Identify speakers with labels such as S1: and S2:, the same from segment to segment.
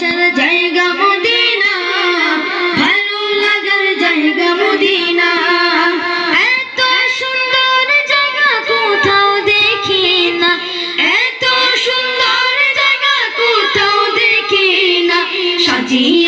S1: আসার জায়গা মদিনা। ভালো লাগার জায়গা মদিনা। এত সুন্দর জায়গা কোথাও দেখি না। এত সুন্দর জায়গা কোথাও দেখি না। সাজিয়েছেন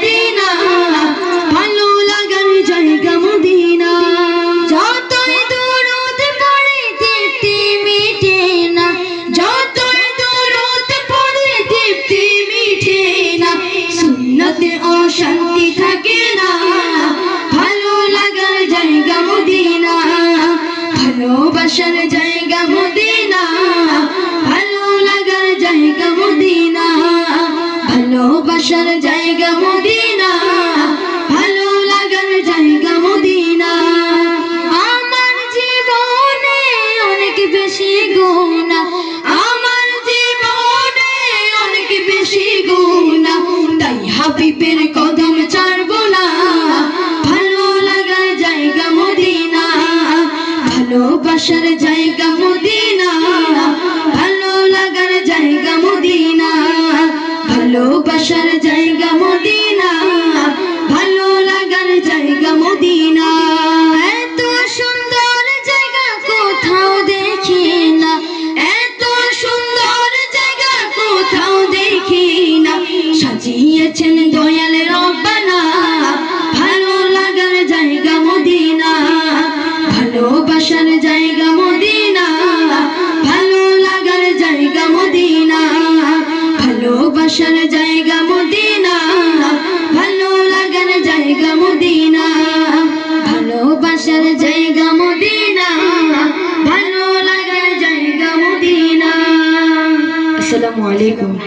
S1: সুন্নতে অশান্তি থাকে না। ভালো লাগার জায়গা মদিনা। ভালোবাসার জায়গা মদিনা। ভালো লাগার জায়গা মদিনা। ভালোবাসার জায়গা মদিনা। হাবিবের কদম ছাড়বো না। ভালো লাগার জায়গা মদিনা। ভালোবাসার জায়গা মদিনা। ভালো লাগার জায়গা মদিনা। ভালোবাসার জায়গা মদিনা। ভালো লাগার জায়গা মদিনা। সাজিয়েছেন দয়াল রব্বানা। ভালো লাগার জায়গা মদিনা। ভালোবাসার জায়গা মদিনা। ভালো লাগার জায়গা মদিনা। ভালোবাসার জায়গা মদিনা। ভালো লাগার জায়গা মদিনা। ভালোবাসার জায়গা মদিনা। ভালো লাগার জায়গা মদিনা। আসসালামু আলাইকুম।